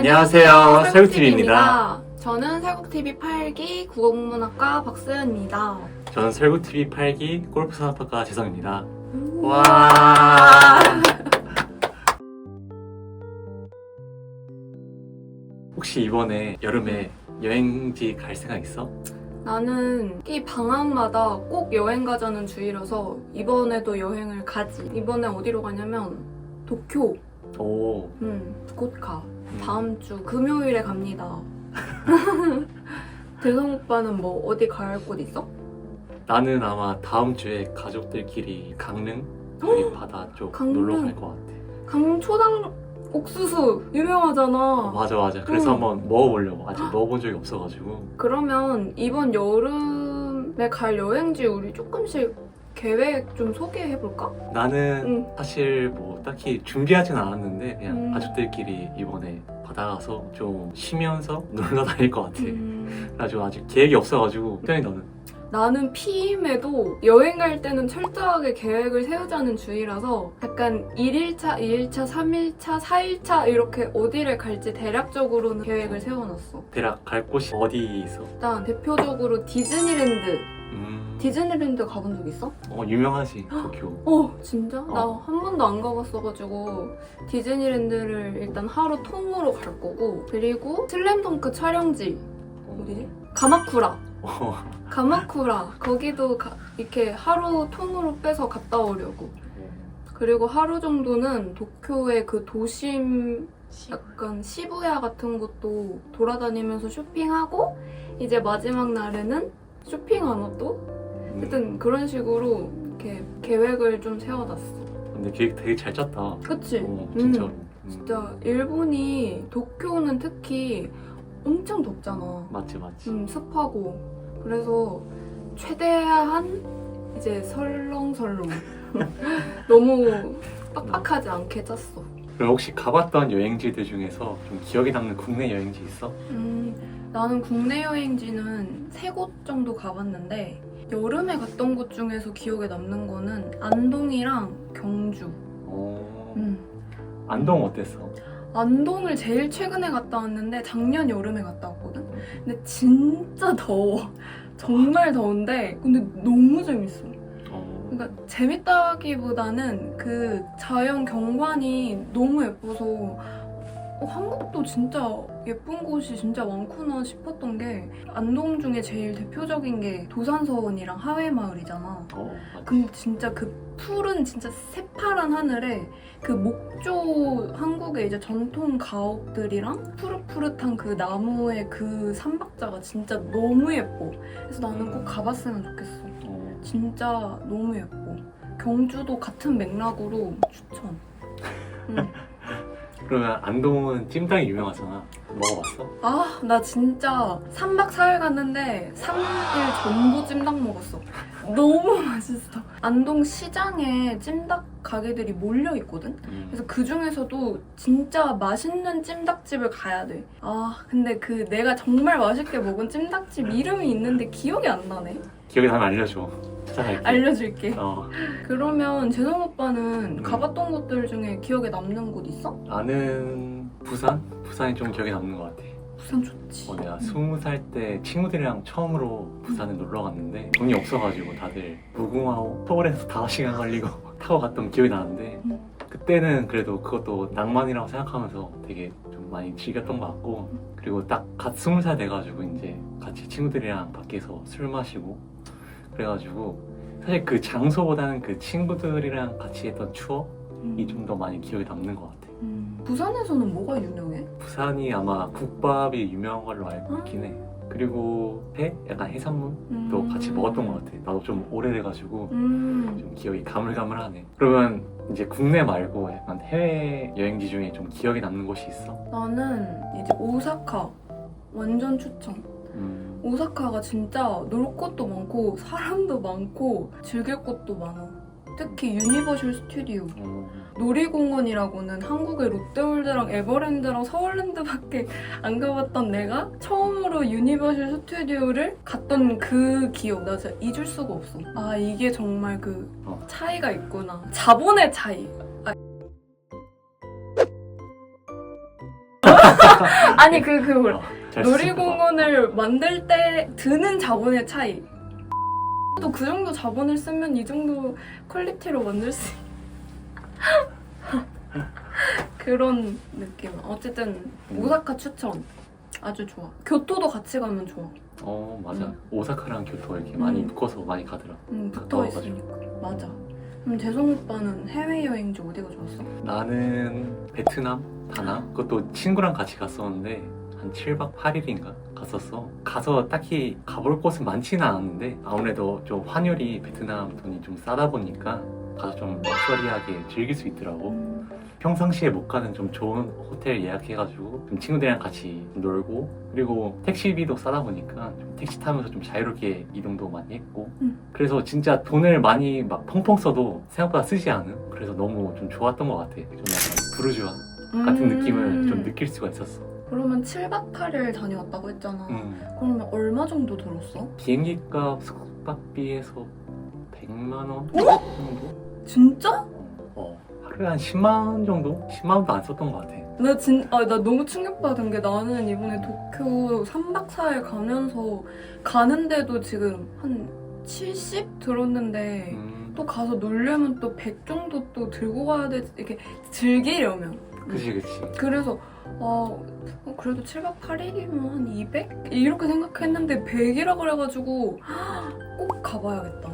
안녕하세요, 설국TV입니다. 저는 설국TV 8기 국어국문학과 박서연입니다. 저는 설국TV 8기 골프 산업학과 재성입니다. 와. 와. 혹시 이번에 여름에 여행지 갈 생각 있어? 나는 이 방학마다 꼭 여행 가자는 주의라서 이번에도 여행을 가지. 이번에 어디로 가냐면 도쿄. 오. 음, 곧 가. 음. 다음 주 금요일에 갑니다. 대성 오빠는 뭐 어디 갈 곳 있어? 나는 아마 다음 주에 가족들끼리 강릉 여기 바다 쪽 강릉. 놀러 갈 것 같아. 강초당 옥수수 유명하잖아. 맞아 맞아. 그래서 응. 한번 먹어보려고. 아직 먹어본 적이 없어가지고. 그러면 이번 여름에 갈 여행지 우리 조금씩 계획 좀 소개해 볼까? 나는 응. 사실 뭐 딱히 준비하진 않았는데 그냥 음. 가족들끼리 이번에 바다 가서 좀 쉬면서 놀러 다닐 것 같아. 음, 그래가지고 아직 계획이 없어가지고 태연이 너는? 나는 피임에도 여행 갈 때는 철저하게 계획을 세우자는 주의라서 약간 1일차, 2일차, 3일차, 4일차 이렇게 어디를 갈지 대략적으로는 계획을 세워놨어. 대략 갈 곳이 어디 있어? 일단 대표적으로 디즈니랜드. 음, 디즈니랜드 가본 적 있어? 어 유명하지 도쿄. 어 진짜? 어. 나한 번도 안 가봤어가지고 디즈니랜드를 일단 하루 통으로 갈 거고 그리고 슬램덩크 촬영지 어디지? 가마쿠라 어, 가마쿠라 거기도 가- 이렇게 하루 통으로 빼서 갔다 오려고 그리고 하루 정도는 도쿄의 그 도심 약간 시부야 같은 것도 돌아다니면서 쇼핑하고 이제 마지막 날에는 쇼핑하나 또? 음, 하여튼 그런 식으로 이렇게 계획을 좀 세워놨어 근데 계획 되게 잘 짰다. 그치? 어, 진짜로. 음, 진짜 일본이 도쿄는 특히 엄청 덥잖아. 맞지 맞지. 음, 습하고. 그래서 최대한 이제 설렁설렁. 너무 빡빡하지 않게 짰어. 그럼 혹시 가봤던 여행지들 중에서 좀 기억에 남는 국내 여행지 있어? 음, 나는 국내 여행지는 세 곳 정도 가봤는데 여름에 갔던 곳 중에서 기억에 남는 거는 안동이랑 경주. 어, 음. 안동 어땠어? 안동을 제일 최근에 갔다 왔는데 작년 여름에 갔다 왔거든. 근데 진짜 더워. 정말 더운데 근데 너무 재밌어. 어, 그러니까 재밌다기보다는 그 자연 경관이 너무 예뻐서 어, 한국도 진짜 예쁜 곳이 진짜 많구나 싶었던 게 안동 중에 제일 대표적인 게 도산서원이랑 하회마을이잖아. 어. 근데 진짜 그 푸른 진짜 새파란 하늘에 그 목조 한국의 이제 전통 가옥들이랑 푸릇푸릇한 그 나무의 그 삼박자가 진짜 너무 예뻐. 그래서 나는 꼭 가봤으면 좋겠어. 어, 진짜 너무 예뻐. 경주도 같은 맥락으로 추천. 응. 그러면 안동은 찜닭이 유명하잖아. 먹어봤어? 아, 나 진짜 3박 4일 갔는데 3일 전부 찜닭 먹었어. 너무 맛있어. 안동 시장에 찜닭 가게들이 몰려 있거든? 음. 그래서 그 중에서도 진짜 맛있는 찜닭집을 가야 돼. 아, 근데 그 내가 정말 맛있게 먹은 찜닭집 이름이 있는데 기억이 안 나네. 기억에 나면 알려줘. 찾아갈게. 알려줄게. 어, 그러면 재성 오빠는 음. 가봤던 곳들 중에 기억에 남는 곳 있어? 나는 부산? 부산이 좀 기억에 남는 것 같아. 부산 좋지. 어, 내가 스무 살 때 친구들이랑 처음으로 부산에 놀러 갔는데 돈이 없어가지고 다들 무궁화호 서울에서 5시간 걸리고 타고 갔던 기억이 나는데 음. 그때는 그래도 그것도 낭만이라고 생각하면서 되게 좀 많이 즐겼던 것 같고 그리고 딱 갓 스무 살 돼가지고 이제 같이 친구들이랑 밖에서 술 마시고 그래가지고 사실 그 장소보다는 그 친구들이랑 같이 했던 추억이 음. 좀더 많이 기억에 남는 것 같아. 음. 부산에서는 뭐가 유명해? 부산이 아마 국밥이 유명한 걸로 알고 있긴 해. 그리고 회? 약간 해산물도 음. 같이 먹었던 것 같아. 나도 좀 오래돼가지고 음. 좀 기억이 가물가물하네. 그러면 이제 국내 말고 약간 해외 여행지 중에 좀 기억에 남는 곳이 있어? 나는 이제 오사카 완전 추천. 음, 오사카가 진짜 놀 곳도 많고 사람도 많고 즐길 곳도 많아. 특히 유니버셜 스튜디오. 어, 놀이공원이라고는 한국의 롯데월드랑 에버랜드랑 서울랜드밖에 안 가봤던 내가 처음으로 유니버셜 스튜디오를 갔던 그 기억 나 진짜 잊을 수가 없어 아 이게 정말 그 어. 차이가 있구나 자본의 차이 아. 아니 그그 어, 잘 쓰실 것 놀이공원을 만들 때 드는 자본의 차이. 또 그 정도 자본을 쓰면 이 정도 퀄리티로 만들 수 있... 그런 느낌. 어쨌든 음. 오사카 추천. 아주 좋아. 교토도 같이 가면 좋아. 어 맞아 음. 오사카랑 교토 이렇게 많이 음. 묶어서 많이 가더라 음, 붙어 가까워가지고. 있으니까. 맞아. 그럼 재성 오빠는 해외 여행지 어디가 좋았어? 나는 베트남 다낭 그것도 친구랑 같이 갔었는데 한 7박 8일인가 갔었어. 가서 딱히 가볼 곳은 많지는 않았는데 아무래도 좀 환율이 베트남 돈이 좀 싸다 보니까 가서 좀 럭셔리하게 즐길 수 있더라고. 음, 평상시에 못 가는 좀 좋은 호텔 예약해가지고 좀 친구들이랑 같이 놀고 그리고 택시비도 싸다 보니까 좀 택시 타면서 좀 자유롭게 이동도 많이 했고. 음. 그래서 진짜 돈을 많이 막 펑펑 써도 생각보다 쓰지 않은? 그래서 너무 좀 좋았던 것 같아. 좀 약간 부르주아 같은 음. 느낌을 좀 느낄 수가 있었어 그러면 7박 8일 다녀왔다고 했잖아. 음. 그러면 얼마 정도 들었어? 비행기 값 숙박비에서 100만 원 어? 정도? 진짜? 어, 하루에 한 10만 원 정도? 10만 원도 안 썼던 것 같아 나 진, 아, 나 너무 충격받은 게 나는 이번에 도쿄 3박 4일 가면서 가는데도 지금 한 70 들었는데 음, 또 가서 놀려면 또 100 정도 또 들고 가야 되지. 이렇게 즐기려면. 그치 그치 그래서 어, 어, 그래도 7박 8일이면 한 200? 이렇게 생각했는데 100이라 그래가지고 꼭 가봐야겠다.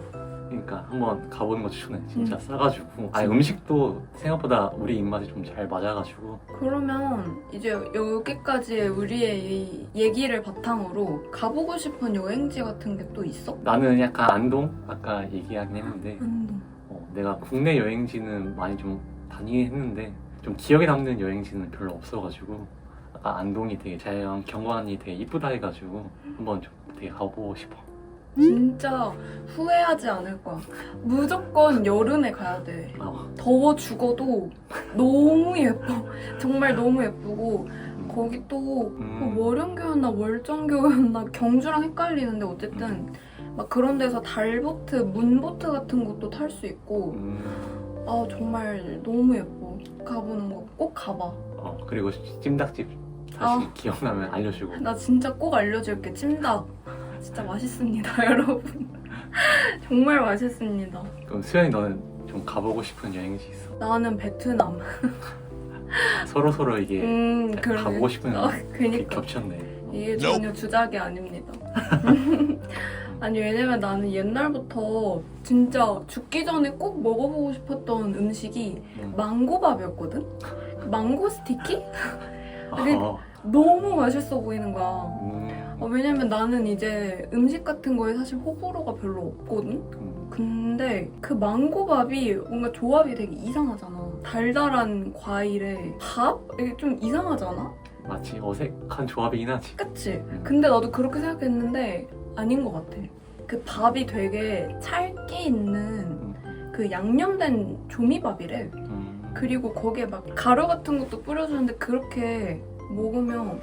그러니까 한번 가보는 거 추천해. 진짜 음. 싸가지고. 아니 음식도 생각보다 우리 입맛에 좀잘 맞아가지고. 그러면 이제 여기까지의 우리의 이 얘기를 바탕으로 가보고 싶은 여행지 같은 게 또 있어? 나는 약간 안동 아까 얘기하긴 했는데 안동. 어, 내가 국내 여행지는 많이 좀 다니긴 했는데 좀 기억에 남는 여행지는 별로 없어가지고 아까 안동이 되게 자연 경관이 되게 이쁘다 해가지고 한번 좀 되게 가보고 싶어. 진짜 후회하지 않을 거야. 무조건 여름에 가야 돼. 어, 더워 죽어도 너무 예뻐. 정말 너무 예쁘고 음, 거기 또 음. 뭐 월영교였나 월정교였나 경주랑 헷갈리는데 어쨌든 막 그런 데서 달보트, 문보트 같은 것도 탈 수 있고 음, 아 정말 너무 예뻐. 가보는 거 꼭 가봐. 어, 그리고 찜닭집 다시 아. 기억나면 알려주고. 나 진짜 꼭 알려줄게. 찜닭. 진짜 맛있습니다, 여러분. 정말 맛있습니다. 그럼 수연이 너는 좀 가보고 싶은 여행지 있어? 나는 베트남. 서로 서로 이게 음, 그래. 가보고 싶은 아, 게 그니까. 겹쳤네. 이게 전혀 주작이 아닙니다. 아니 왜냐면 나는 옛날부터 진짜 죽기 전에 꼭 먹어보고 싶었던 음식이 음. 망고밥이었거든? 망고 스티키? 근데- 어, 너무 맛있어 보이는 거야. 음, 어, 왜냐면 나는 이제 음식 같은 거에 사실 호불호가 별로 없거든? 음, 근데 그 망고밥이 뭔가 조합이 되게 이상하잖아. 달달한 과일에 밥? 이게 좀 이상하잖아? 마치 어색한 조합이긴 하지. 그치? 음. 근데 나도 그렇게 생각했는데 아닌 것 같아. 그 밥이 되게 찰기 있는 그 양념된 조미밥이래. 음, 그리고 거기에 막 가루 같은 것도 뿌려주는데 그렇게 먹으면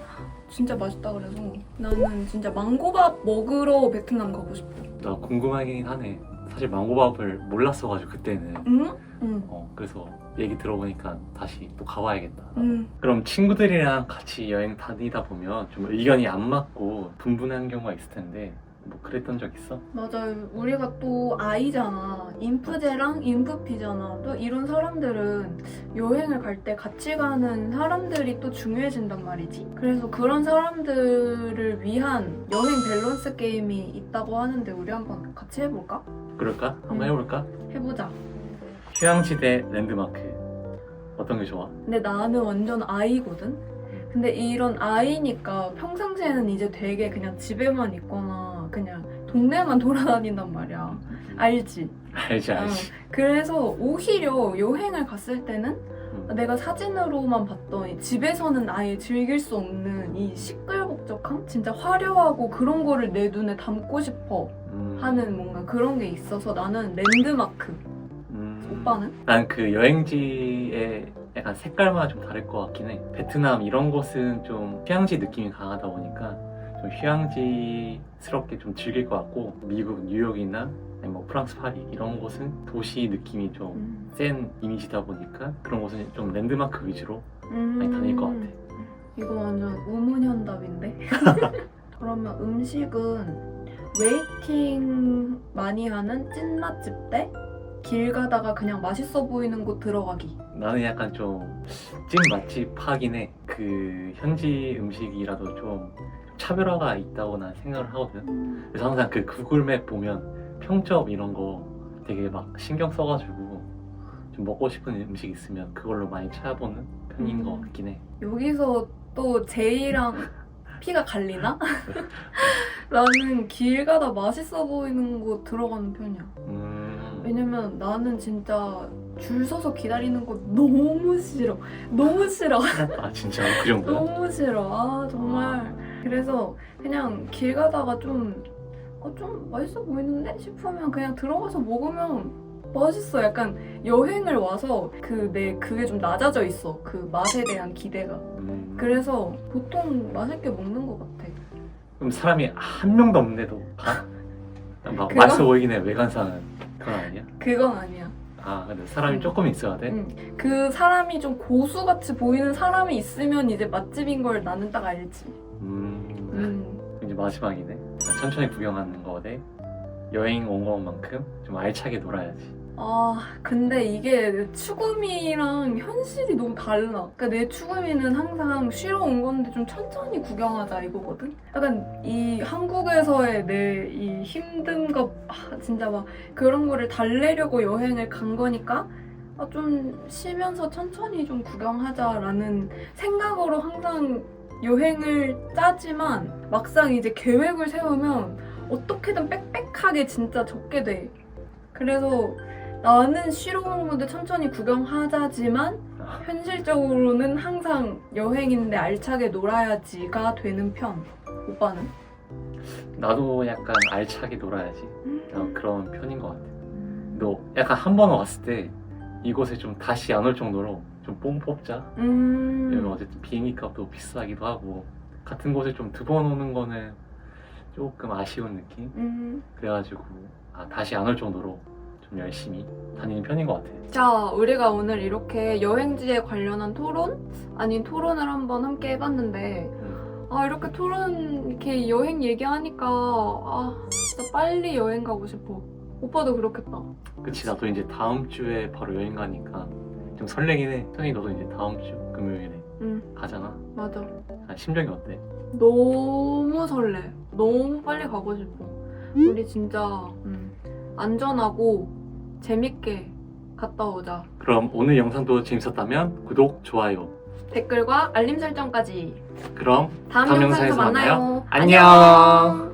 진짜 맛있다 그래서 나는 진짜 망고밥 먹으러 베트남 가고 싶어. 나 궁금하긴 하네. 사실 망고밥을 몰랐어가지고 그때는. 응? 응. 어, 그래서 얘기 들어보니까 다시 또 가봐야겠다. 응. 그럼 친구들이랑 같이 여행 다니다 보면 좀 의견이 안 맞고 분분한 경우가 있을 텐데 뭐 그랬던 적 있어? 맞아요. 우리가 또 아이잖아. 인프제랑 인프피잖아. 또 이런 사람들은 여행을 갈 때 같이 가는 사람들이 또 중요해진단 말이지. 그래서 그런 사람들을 위한 여행 밸런스 게임이 있다고 하는데 우리 한번 같이 해볼까? 그럴까? 한번 음. 해볼까? 해보자. 휴양지 대 랜드마크 어떤 게 좋아? 근데 나는 완전 아이거든? 근데 이런 아이니까 평상시에는 이제 되게 그냥 집에만 있거나 그냥 동네만 돌아다닌단 말이야. 알지? 알지 알지. 그래서 오히려 여행을 갔을 때는 음. 내가 사진으로만 봤던 이 집에서는 아예 즐길 수 없는 이 시끌벅적함? 진짜 화려하고 그런 거를 내 눈에 담고 싶어 음. 하는 뭔가 그런 게 있어서 나는 랜드마크. 음. 오빠는? 난 그 여행지의 약간 색깔마다 좀 다를 것 같긴 해. 베트남 이런 곳은 좀 휴양지 느낌이 강하다 보니까 좀 휴양지스럽게 좀 즐길 것 같고 미국 뉴욕이나 아니면 뭐 프랑스 파리 이런 곳은 도시 느낌이 좀센 이미지다 보니까 그런 곳은 좀 랜드마크 위주로 많이 다닐 것 같아. 이거 완전 우문현답인데? 그러면 음식은 웨이팅 많이 하는 찐 맛집 대 길 가다가 그냥 맛있어 보이는 곳 들어가기. 나는 약간 좀 찐 맛집 하긴 해. 그 현지 음식이라도 좀 차별화가 있다고 난 생각을 하거든. 그래서 항상 그 구글맵 보면 평점 이런 거 되게 막 신경 써가지고 좀 먹고 싶은 음식 있으면 그걸로 많이 찾아보는 편인 음. 것 같긴 해. 여기서 또 제이랑 피가 갈리나? 나는 길 가다 맛있어 보이는 곳 들어가는 편이야. 음, 왜냐면 나는 진짜 줄 서서 기다리는 거 너무 싫어. 너무 싫어. 아 진짜 그 정도야? 너무 싫어. 아 정말. 그래서 그냥 길 가다가 좀, 어, 좀 맛있어 보이는데 싶으면 그냥 들어가서 먹으면 맛있어. 약간 여행을 와서 그 내 그게 좀 낮아져 있어. 그 맛에 대한 기대가. 음, 그래서 보통 맛있게 먹는 것 같아. 그럼 사람이 한 명도 없는데도 가? 막 그건- 맛있어 보이긴 해 외관상은 그건 아니야? 그건 아니야. 아 근데 사람이 조금 있어야 돼? 응. 그 사람이 좀 고수같이 보이는 사람이 있으면 이제 맛집인 걸 나는 딱 알지. 음, 음. 이제 마지막이네 천천히 구경하는 거대 여행 온 것만큼 좀 알차게 놀아야지 아, 근데 이게 내 추구미랑 현실이 너무 달라. 그러니까 내 추구미는 항상 쉬러 온 건데 좀 천천히 구경하자 이거거든. 약간 이 한국에서의 내이 거, 아, 진짜 막 그런 거를 달래려고 여행을 간 거니까 아, 좀 쉬면서 천천히 좀 구경하자라는 생각으로 항상 여행을 짜지만 막상 이제 계획을 세우면 어떻게든 빽빽하게 진짜 적게 돼. 그래서 나는 쉬러 온 건데 천천히 구경하자지만 아, 현실적으로는 항상 여행인데 알차게 놀아야지가 되는 편. 오빠는? 나도 약간 알차게 놀아야지 음. 그런, 편인 것 같아 너 약간 한 번 왔을 때 이곳에 좀 다시 안 올 정도로 좀 뽕 뽑자 음. 왜냐면 어쨌든 비행기 값도 비싸기도 하고 같은 곳에 좀 두 번 오는 거는 조금 아쉬운 느낌 음. 그래가지고 아, 다시 안 올 정도로 좀 열심히 다니는 편인 것 같아 자, 우리가 오늘 이렇게 여행지에 관련한 토론? 아닌 토론을 한번 함께 해봤는데, 음. 아, 이렇게 토론, 이렇게 여행 얘기하니까, 아, 진짜 빨리 여행 가고 싶어. 오빠도 그렇겠다. 그치 나도 이제 다음 주에 바로 여행 가니까 좀 설레긴 해 선이 너도 이제 다음 주 금요일에 응, 가잖아 맞아. 아, 심정이 어때? 너무 설레. 너무 빨리 가고 싶어. 우리 진짜 음, 안전하고 재밌게 갔다 오자. 그럼 오늘 영상도 재밌었다면 구독, 좋아요 댓글과 알림 설정까지. 그럼 다음, 영상에서. 만나요. 안녕.